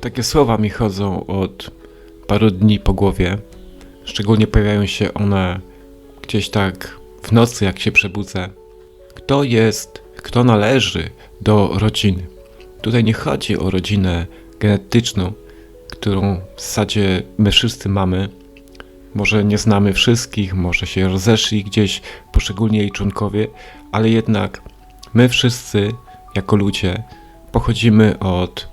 Takie słowa mi chodzą od paru dni po głowie. Szczególnie pojawiają się one gdzieś tak w nocy, jak się przebudzę. Kto jest, kto należy do rodziny? Tutaj nie chodzi o rodzinę genetyczną, którą w zasadzie my wszyscy mamy. Może nie znamy wszystkich, może się rozeszli gdzieś poszczególni jej członkowie, ale jednak my wszyscy, jako ludzie, pochodzimy od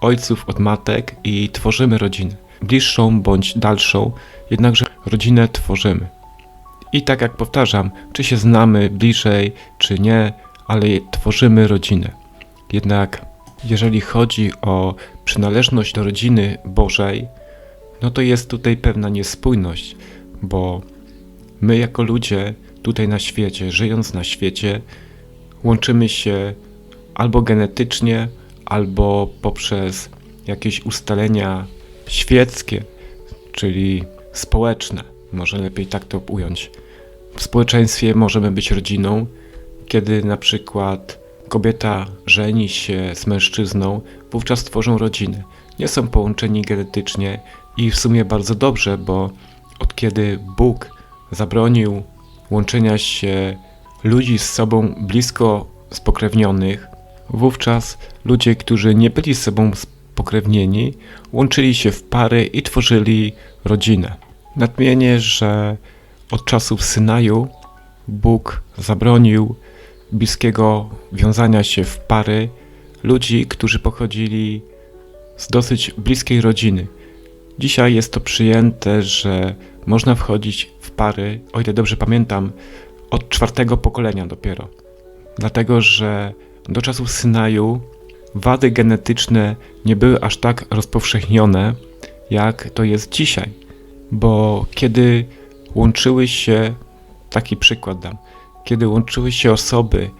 ojców, od matek i tworzymy rodzinę. Bliższą bądź dalszą, jednakże rodzinę tworzymy. I tak jak powtarzam, czy się znamy bliżej, czy nie, ale tworzymy rodzinę. Jednak jeżeli chodzi o przynależność do rodziny Bożej, no to jest tutaj pewna niespójność, bo my jako ludzie tutaj na świecie, żyjąc na świecie, łączymy się albo genetycznie, albo poprzez jakieś ustalenia świeckie, czyli społeczne, może lepiej tak to ująć. W społeczeństwie możemy być rodziną, kiedy na przykład kobieta żeni się z mężczyzną, wówczas tworzą rodzinę. Nie są połączeni genetycznie i w sumie bardzo dobrze, bo od kiedy Bóg zabronił łączenia się ludzi z sobą blisko spokrewnionych, wówczas ludzie, którzy nie byli z sobą spokrewnieni, łączyli się w pary i tworzyli rodzinę. Nadmienię, że od czasów Synaju Bóg zabronił bliskiego wiązania się w pary ludzi, którzy pochodzili z dosyć bliskiej rodziny. Dzisiaj jest to przyjęte, że można wchodzić w pary, o ile dobrze pamiętam, od czwartego pokolenia dopiero. Dlatego, że do czasów Synaju wady genetyczne nie były aż tak rozpowszechnione, jak to jest dzisiaj. Bo kiedy łączyły się, taki przykład dam, kiedy łączyły się osoby,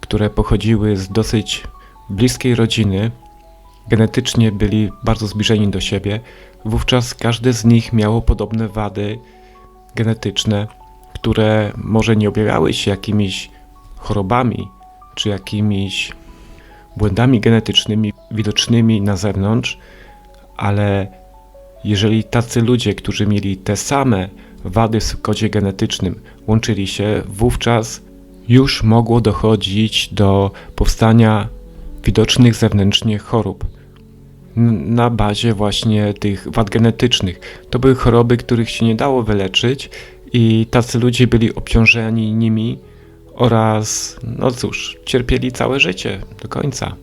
które pochodziły z dosyć bliskiej rodziny, genetycznie byli bardzo zbliżeni do siebie, wówczas każde z nich miało podobne wady genetyczne, które może nie objawiały się jakimiś chorobami czy jakimiś błędami genetycznymi widocznymi na zewnątrz, ale jeżeli tacy ludzie, którzy mieli te same wady w kodzie genetycznym łączyli się, wówczas już mogło dochodzić do powstania widocznych zewnętrznie chorób na bazie właśnie tych wad genetycznych. To były choroby, których się nie dało wyleczyć i tacy ludzie byli obciążeni nimi oraz, no cóż, cierpieli całe życie do końca.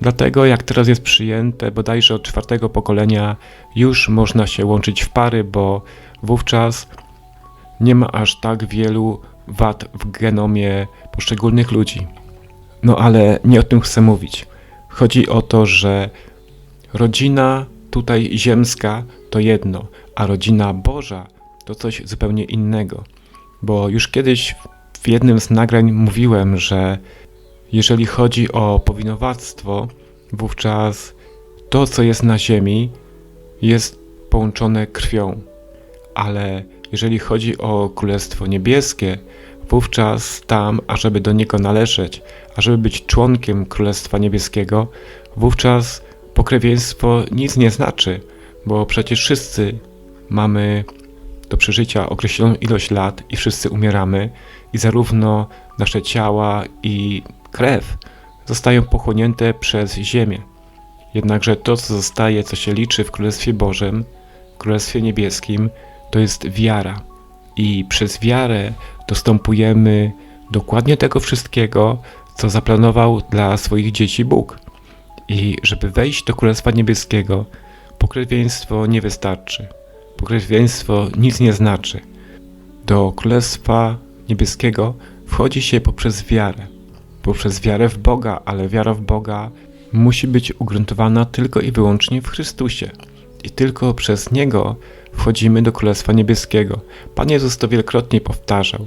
Dlatego, jak teraz jest przyjęte, bodajże od czwartego pokolenia, już można się łączyć w pary, bo wówczas nie ma aż tak wielu wad w genomie poszczególnych ludzi. No ale nie o tym chcę mówić. Chodzi o to, że rodzina tutaj ziemska to jedno, a rodzina Boża to coś zupełnie innego. Bo już kiedyś w jednym z nagrań mówiłem, że jeżeli chodzi o powinowactwo, wówczas to, co jest na ziemi, jest połączone krwią, ale jeżeli chodzi o Królestwo Niebieskie, wówczas tam, ażeby do niego należeć, ażeby być członkiem Królestwa Niebieskiego, wówczas pokrewieństwo nic nie znaczy, bo przecież wszyscy mamy do przeżycia określoną ilość lat i wszyscy umieramy i zarówno nasze ciała i krew zostają pochłonięte przez ziemię. Jednakże to, co zostaje, co się liczy w Królestwie Bożym, Królestwie Niebieskim, to jest wiara. I przez wiarę dostępujemy dokładnie tego wszystkiego, co zaplanował dla swoich dzieci Bóg. I żeby wejść do Królestwa Niebieskiego, pokrewieństwo nie wystarczy. Pokrewieństwo nic nie znaczy. Do Królestwa Niebieskiego wchodzi się poprzez wiarę. Poprzez wiarę w Boga, ale wiara w Boga musi być ugruntowana tylko i wyłącznie w Chrystusie. I tylko przez Niego wchodzimy do Królestwa Niebieskiego. Pan Jezus to wielokrotnie powtarzał.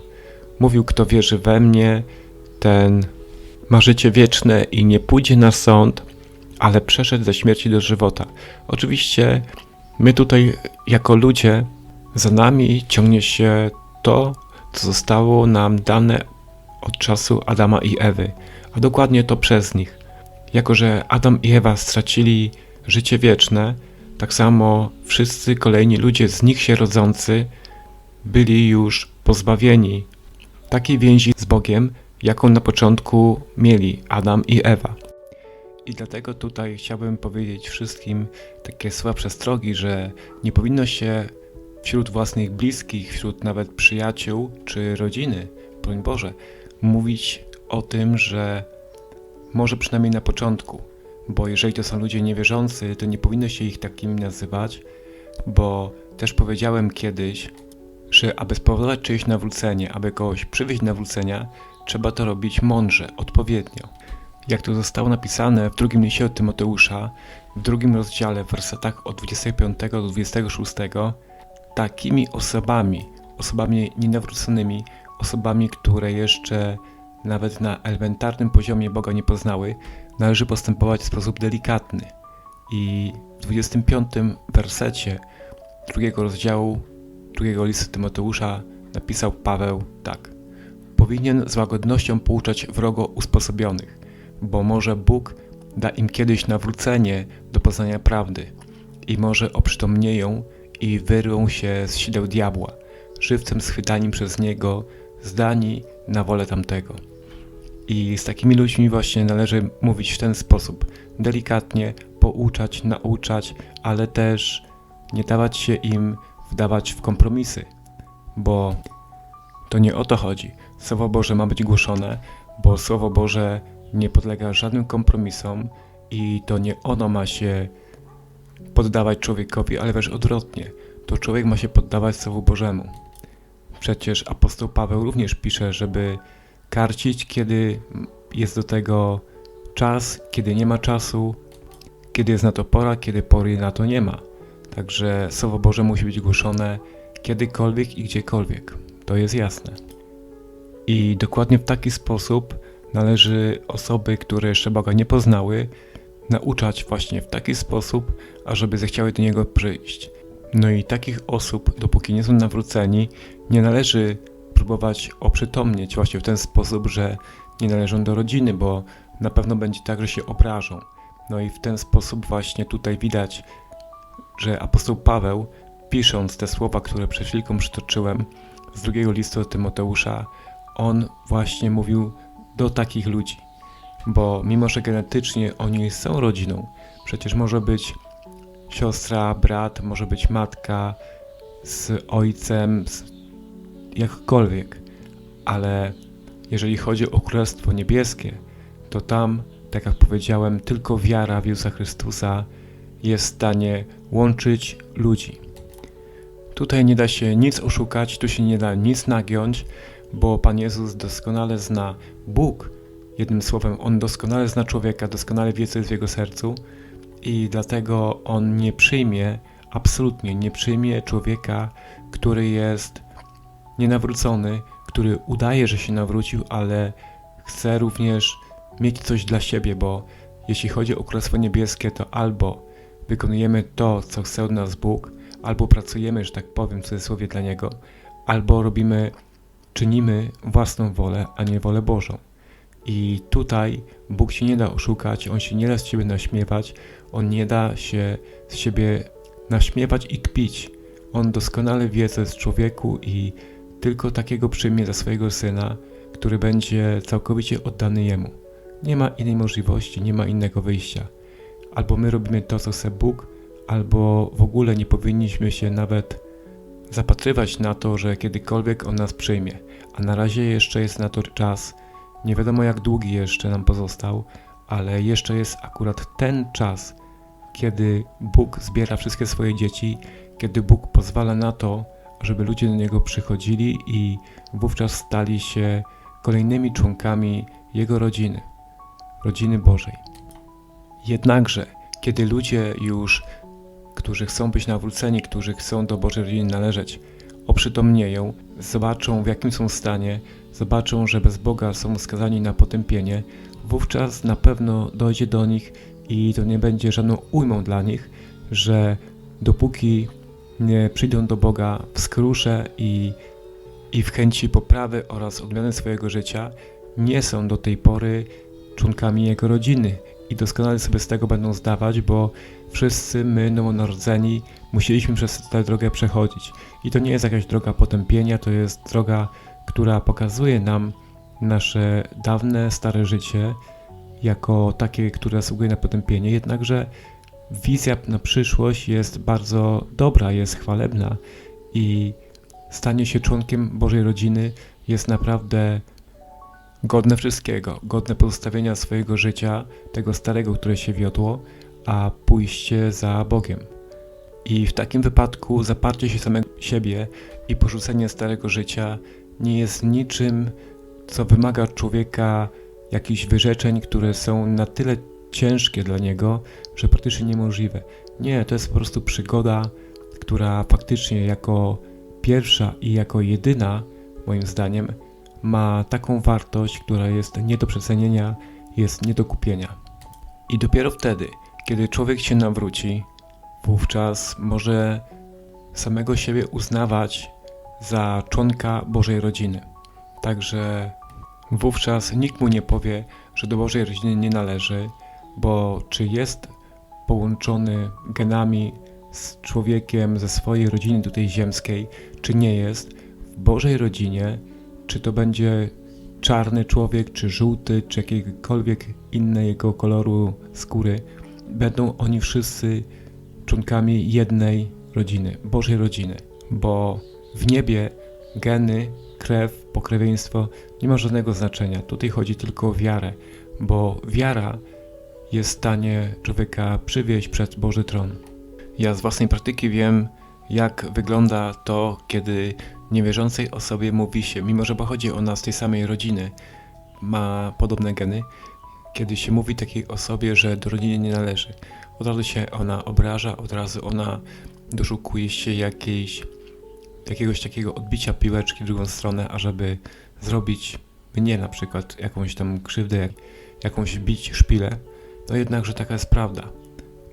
Mówił, kto wierzy we mnie, ten ma życie wieczne i nie pójdzie na sąd, ale przeszedł ze śmierci do żywota. Oczywiście my tutaj jako ludzie, za nami ciągnie się to, co zostało nam dane od czasu Adama i Ewy, a dokładnie to przez nich. Jako, że Adam i Ewa stracili życie wieczne, tak samo wszyscy kolejni ludzie z nich się rodzący byli już pozbawieni takiej więzi z Bogiem, jaką na początku mieli Adam i Ewa. I dlatego tutaj chciałbym powiedzieć wszystkim takie słowa przestrogi, że nie powinno się wśród własnych bliskich, wśród nawet przyjaciół czy rodziny, broń Boże, mówić o tym, że może przynajmniej na początku, bo jeżeli to są ludzie niewierzący, to nie powinno się ich takimi nazywać, bo też powiedziałem kiedyś, że aby spowodować czyjeś nawrócenie, aby kogoś przywieźć nawrócenia, trzeba to robić mądrze, odpowiednio. Jak to zostało napisane w drugim liście od Tymoteusza, w drugim rozdziale, w wersetach od 25 do 26, takimi osobami, osobami nienawróconymi, osobami, które jeszcze nawet na elementarnym poziomie Boga nie poznały, należy postępować w sposób delikatny. I w 25 wersecie drugiego rozdziału drugiego listu Tymoteusza napisał Paweł tak. Powinien z łagodnością pouczać wrogo usposobionych, bo może Bóg da im kiedyś nawrócenie do poznania prawdy i może oprzytomnieją i wyrwą się z sideł diabła, żywcem schwytani przez niego, zdani na wolę tamtego. I z takimi ludźmi właśnie należy mówić w ten sposób, delikatnie, pouczać, nauczać, ale też nie dawać się im wdawać w kompromisy, bo to nie o to chodzi. Słowo Boże ma być głoszone, bo Słowo Boże nie podlega żadnym kompromisom i to nie ono ma się poddawać człowiekowi, ale wręcz odwrotnie. To człowiek ma się poddawać Słowu Bożemu. Przecież apostoł Paweł również pisze, żeby karcić, kiedy jest do tego czas, kiedy nie ma czasu, kiedy jest na to pora, kiedy pory na to nie ma. Także Słowo Boże musi być głoszone kiedykolwiek i gdziekolwiek. To jest jasne. I dokładnie w taki sposób należy osoby, które jeszcze Boga nie poznały, nauczać właśnie w taki sposób, ażeby zechciały do Niego przyjść. No i takich osób, dopóki nie są nawróceni, nie należy próbować oprzytomnieć właśnie w ten sposób, że nie należą do rodziny, bo na pewno będzie tak, że się obrażą. No i w ten sposób właśnie tutaj widać, że apostoł Paweł, pisząc te słowa, które przed chwilką przytoczyłem z drugiego listu do Tymoteusza, on właśnie mówił do takich ludzi. Bo mimo, że genetycznie oni są rodziną, przecież może być siostra, brat, może być matka z ojcem, z jakkolwiek, ale jeżeli chodzi o Królestwo Niebieskie, to tam, tak jak powiedziałem, tylko wiara w Jezusa Chrystusa jest w stanie łączyć ludzi. Tutaj nie da się nic oszukać, tu się nie da nic nagiąć, bo Pan Jezus doskonale zna Bóg. Jednym słowem, On doskonale zna człowieka, doskonale wie, co jest w jego sercu i dlatego On nie przyjmie, absolutnie nie przyjmie człowieka, który jest nienawrócony, który udaje, że się nawrócił, ale chce również mieć coś dla siebie, bo jeśli chodzi o Królestwo Niebieskie, to albo wykonujemy to, co chce od nas Bóg, albo pracujemy, że tak powiem, w cudzysłowie dla Niego, albo robimy, czynimy własną wolę, a nie wolę Bożą. I tutaj Bóg się nie da oszukać, On się nie da z Ciebie naśmiewać, On nie da się z siebie naśmiewać i kpić. On doskonale wie, co jest człowieku i tylko takiego przyjmie za swojego syna, który będzie całkowicie oddany Jemu. Nie ma innej możliwości, nie ma innego wyjścia. Albo my robimy to, co chce Bóg, albo w ogóle nie powinniśmy się nawet zapatrywać na to, że kiedykolwiek On nas przyjmie. A na razie jeszcze jest na to czas. Nie wiadomo jak długi jeszcze nam pozostał, ale jeszcze jest akurat ten czas, kiedy Bóg zbiera wszystkie swoje dzieci, kiedy Bóg pozwala na to, żeby ludzie do Niego przychodzili i wówczas stali się kolejnymi członkami Jego rodziny, rodziny Bożej. Jednakże, kiedy ludzie już, którzy chcą być nawróceni, którzy chcą do Bożej rodziny należeć, oprzytomnieją, zobaczą w jakim są stanie, zobaczą, że bez Boga są skazani na potępienie, wówczas na pewno dojdzie do nich i to nie będzie żadną ujmą dla nich, że dopóki nie przyjdą do Boga w skrusze i, i w chęci poprawy oraz odmiany swojego życia, nie są do tej pory członkami Jego rodziny i doskonale sobie z tego będą zdawać, bo wszyscy my, nowonarodzeni, musieliśmy przez tę drogę przechodzić. I to nie jest jakaś droga potępienia, to jest droga, która pokazuje nam nasze dawne, stare życie jako takie, które zasługuje na potępienie, jednakże wizja na przyszłość jest bardzo dobra, jest chwalebna i stanie się członkiem Bożej rodziny jest naprawdę godne wszystkiego, godne pozostawienia swojego życia, tego starego, które się wiodło, a pójście za Bogiem. I w takim wypadku zaparcie się samego siebie i porzucenie starego życia nie jest niczym, co wymaga od człowieka jakichś wyrzeczeń, które są na tyle ciężkie dla niego, że praktycznie niemożliwe. Nie, to jest po prostu przygoda, która faktycznie jako pierwsza i jako jedyna, moim zdaniem, ma taką wartość, która jest nie do przecenienia, jest nie do kupienia. I dopiero wtedy, kiedy człowiek się nawróci, wówczas może samego siebie uznawać za członka Bożej rodziny. Także wówczas nikt mu nie powie, że do Bożej rodziny nie należy, bo czy jest połączony genami z człowiekiem ze swojej rodziny tutaj ziemskiej, czy nie jest, w Bożej rodzinie, czy to będzie czarny człowiek, czy żółty, czy jakiegokolwiek innego koloru skóry, będą oni wszyscy członkami jednej rodziny, Bożej rodziny, bo w niebie geny, krew, pokrewieństwo nie ma żadnego znaczenia. Tutaj chodzi tylko o wiarę, bo wiara jest w stanie człowieka przywieźć przed Boży tron. Ja z własnej praktyki wiem, jak wygląda to, kiedy niewierzącej osobie mówi się, mimo że pochodzi ona z tej samej rodziny, ma podobne geny, kiedy się mówi takiej osobie, że do rodziny nie należy. Od razu się ona obraża, od razu ona doszukuje się jakiejś, jakiegoś takiego odbicia piłeczki w drugą stronę, ażeby zrobić mnie na przykład jakąś tam krzywdę, jak, jakąś bić szpilę. No jednakże taka jest prawda.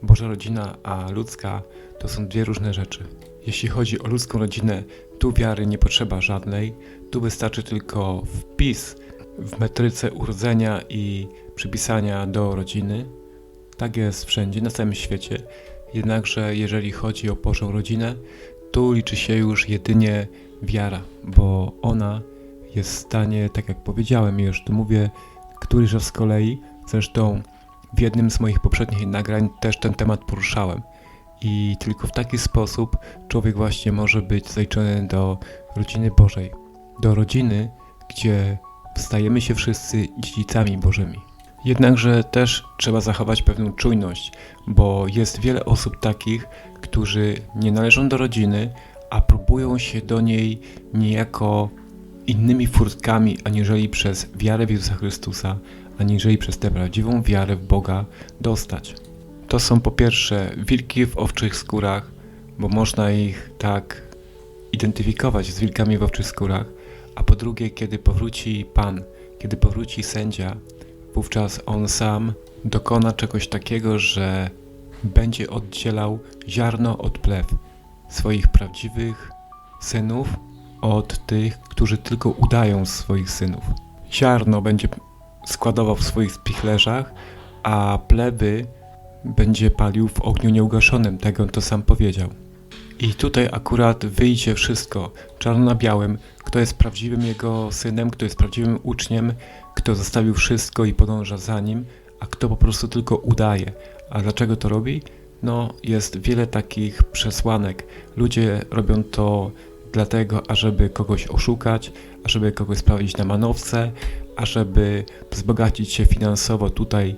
Boża rodzina, a ludzka to są dwie różne rzeczy. Jeśli chodzi o ludzką rodzinę, tu wiary nie potrzeba żadnej, tu wystarczy tylko wpis w metryce urodzenia i przypisania do rodziny. Tak jest wszędzie, na całym świecie. Jednakże jeżeli chodzi o Bożą rodzinę, tu liczy się już jedynie wiara, bo ona jest w stanie, tak jak powiedziałem, już tu mówię, któryś z kolei, zresztą w jednym z moich poprzednich nagrań też ten temat poruszałem. I tylko w taki sposób człowiek właśnie może być zaliczony do rodziny Bożej. Do rodziny, gdzie stajemy się wszyscy dziedzicami Bożymi. Jednakże też trzeba zachować pewną czujność, bo jest wiele osób takich, którzy nie należą do rodziny, a próbują się do niej niejako innymi furtkami, aniżeli przez wiarę w Jezusa Chrystusa, aniżeli przez tę prawdziwą wiarę w Boga dostać. To są po pierwsze wilki w owczych skórach, bo można ich tak identyfikować z wilkami w owczych skórach, a po drugie, kiedy powróci Pan, kiedy powróci sędzia, wówczas on sam dokona czegoś takiego, że będzie oddzielał ziarno od plew swoich prawdziwych synów od tych, którzy tylko udają swoich synów. Ziarno będzie składował w swoich spichlerzach, a plewy będzie palił w ogniu nieugaszonym, tego on to sam powiedział. I tutaj akurat wyjdzie wszystko, czarno na białym, kto jest prawdziwym jego synem, kto jest prawdziwym uczniem, kto zostawił wszystko i podąża za nim, a kto po prostu tylko udaje. A dlaczego to robi? No, jest wiele takich przesłanek. Ludzie robią to dlatego, ażeby kogoś oszukać, ażeby kogoś sprawić na manowce, ażeby wzbogacić się finansowo tutaj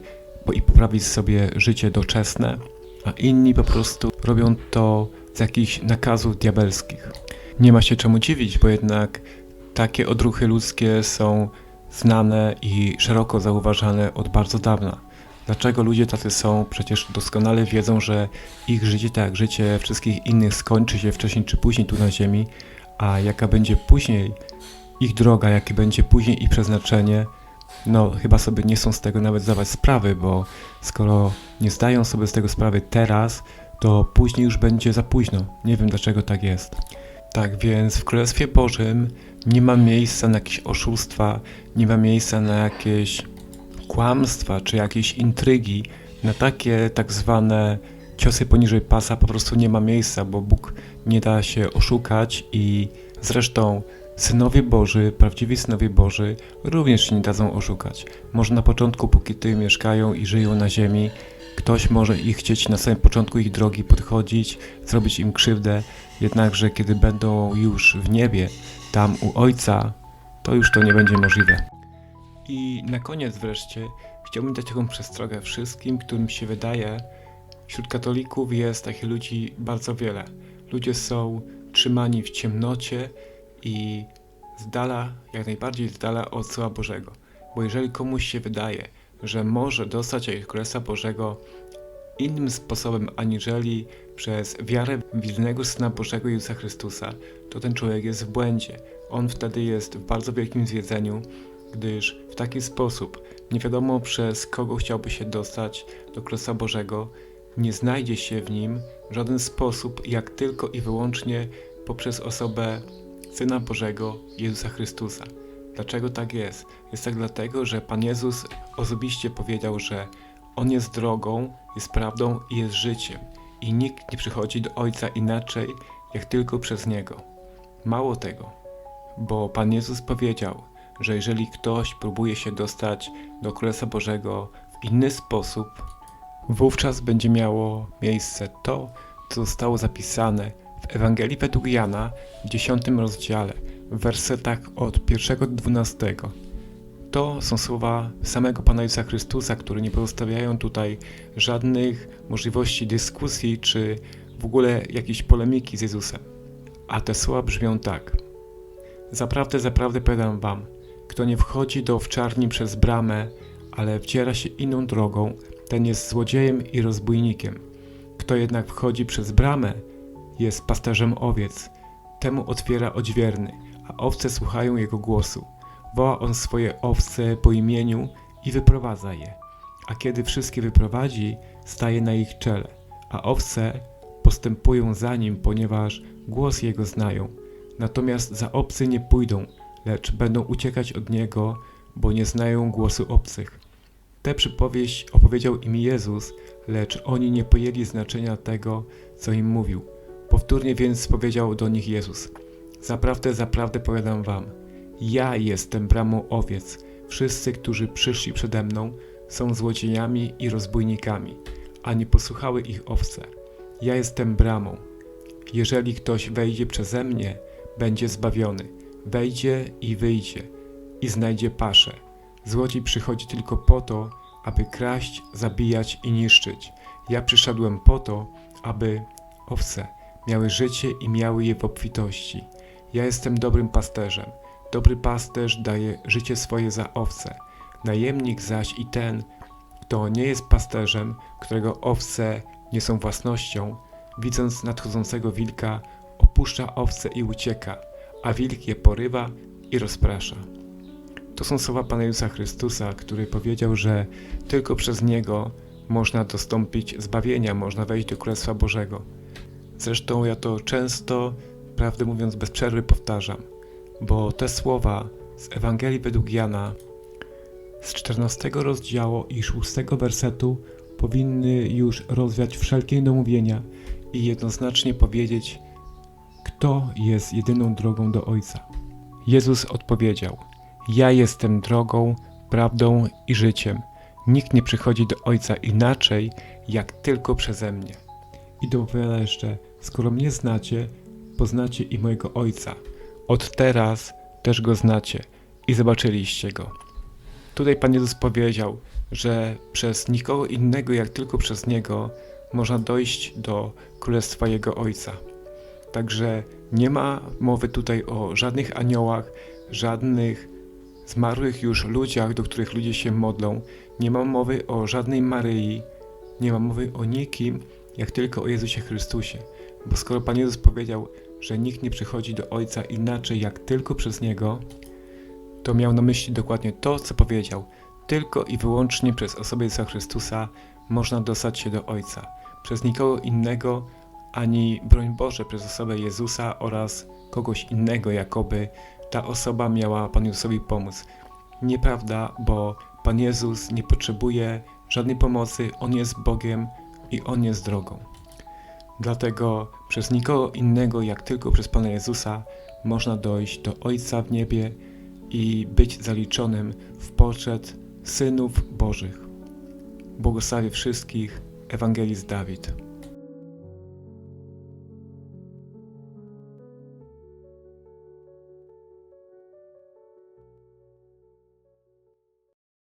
i poprawić sobie życie doczesne, a inni po prostu robią to z jakichś nakazów diabelskich. Nie ma się czemu dziwić, bo jednak takie odruchy ludzkie są znane i szeroko zauważane od bardzo dawna. Dlaczego ludzie tacy są? Przecież doskonale wiedzą, że ich życie, tak jak życie wszystkich innych, skończy się wcześniej czy później tu na Ziemi, a jaka będzie później ich droga, jakie będzie później ich przeznaczenie, no chyba sobie nie są z tego nawet zdawać sprawy, bo skoro nie zdają sobie z tego sprawy teraz, to później już będzie za późno. Nie wiem dlaczego tak jest. Tak więc w Królestwie Bożym nie ma miejsca na jakieś oszustwa, nie ma miejsca na jakieś kłamstwa czy jakieś intrygi, na takie tak zwane ciosy poniżej pasa po prostu nie ma miejsca, bo Bóg nie da się oszukać i zresztą synowie Boży, prawdziwi synowie Boży również się nie dadzą oszukać. Może na początku, póki tutaj mieszkają i żyją na ziemi, ktoś może ich chcieć na samym początku ich drogi podchodzić, zrobić im krzywdę, jednakże kiedy będą już w niebie, tam u Ojca, to już to nie będzie możliwe. I na koniec wreszcie chciałbym dać taką przestrogę wszystkim, którym się wydaje, wśród katolików jest takich ludzi bardzo wiele. Ludzie są trzymani w ciemnocie i z dala, jak najbardziej z dala od Słowa Bożego. Bo jeżeli komuś się wydaje, że może dostać jakiegoś Królestwa Bożego innym sposobem aniżeli przez wiarę w jedynego Syna Bożego Jezusa Chrystusa, to ten człowiek jest w błędzie. On wtedy jest w bardzo wielkim zwiedzeniu, gdyż w taki sposób nie wiadomo przez kogo chciałby się dostać do Królestwa Bożego, nie znajdzie się w nim w żaden sposób, jak tylko i wyłącznie poprzez osobę Syna Bożego Jezusa Chrystusa. Dlaczego tak jest? Jest tak dlatego, że Pan Jezus osobiście powiedział, że On jest drogą, jest prawdą i jest życiem. I nikt nie przychodzi do Ojca inaczej, jak tylko przez Niego. Mało tego, bo Pan Jezus powiedział, że jeżeli ktoś próbuje się dostać do Królestwa Bożego w inny sposób, wówczas będzie miało miejsce to, co zostało zapisane w Ewangelii według Jana w 10 rozdziale, w wersetach od 1 do 12. To są słowa samego Pana Jezusa Chrystusa, które nie pozostawiają tutaj żadnych możliwości dyskusji czy w ogóle jakiejś polemiki z Jezusem. A te słowa brzmią tak. Zaprawdę, zaprawdę powiadam wam, kto nie wchodzi do owczarni przez bramę, ale wdziera się inną drogą, ten jest złodziejem i rozbójnikiem. Kto jednak wchodzi przez bramę, jest pasterzem owiec. Temu otwiera odźwierny, a owce słuchają jego głosu. Woła on swoje owce po imieniu i wyprowadza je. A kiedy wszystkie wyprowadzi, staje na ich czele, a owce postępują za nim, ponieważ głos jego znają. Natomiast za obcy nie pójdą, lecz będą uciekać od niego, bo nie znają głosu obcych. Tę przypowieść opowiedział im Jezus, lecz oni nie pojęli znaczenia tego, co im mówił. Powtórnie więc powiedział do nich Jezus: Zaprawdę, zaprawdę powiadam wam, ja jestem bramą owiec. Wszyscy, którzy przyszli przede mną, są złodziejami i rozbójnikami, a nie posłuchały ich owce. Ja jestem bramą. Jeżeli ktoś wejdzie przeze mnie, będzie zbawiony. Wejdzie i wyjdzie i znajdzie paszę. Złodziej przychodzi tylko po to, aby kraść, zabijać i niszczyć. Ja przyszedłem po to, aby owce miały życie i miały je w obfitości. Ja jestem dobrym pasterzem. Dobry pasterz daje życie swoje za owce. Najemnik zaś i ten, kto nie jest pasterzem, którego owce nie są własnością, widząc nadchodzącego wilka, opuszcza owce i ucieka, a wilk je porywa i rozprasza. To są słowa Pana Jezusa Chrystusa, który powiedział, że tylko przez Niego można dostąpić zbawienia, można wejść do Królestwa Bożego. Zresztą ja to często, prawdę mówiąc, bez przerwy powtarzam, bo te słowa z Ewangelii według Jana z 14 rozdziału i 6 wersetu powinny już rozwiać wszelkie niedomówienia i jednoznacznie powiedzieć, kto jest jedyną drogą do Ojca. Jezus odpowiedział: Ja jestem drogą, prawdą i życiem. Nikt nie przychodzi do Ojca inaczej, jak tylko przeze mnie. I dopowiada jeszcze: Skoro mnie znacie, poznacie i mojego Ojca. Od teraz też go znacie i zobaczyliście go. Tutaj Pan Jezus powiedział, że przez nikogo innego, jak tylko przez Niego, można dojść do Królestwa Jego Ojca. Także nie ma mowy tutaj o żadnych aniołach, żadnych zmarłych już ludziach, do których ludzie się modlą. Nie ma mowy o żadnej Maryi, nie ma mowy o nikim, jak tylko o Jezusie Chrystusie. Bo skoro Pan Jezus powiedział, że nikt nie przychodzi do Ojca inaczej, jak tylko przez Niego, to miał na myśli dokładnie to, co powiedział. Tylko i wyłącznie przez osobę Jezusa Chrystusa można dostać się do Ojca. Przez nikogo innego, ani broń Boże, przez osobę Jezusa oraz kogoś innego, jakoby ta osoba miała Panu Jezusowi pomóc. Nieprawda, bo Pan Jezus nie potrzebuje żadnej pomocy, On jest Bogiem i On jest drogą. Dlatego przez nikogo innego, jak tylko przez Pana Jezusa, można dojść do Ojca w niebie i być zaliczonym w poczet synów Bożych. Błogosławię wszystkich, Ewangelist Dawid.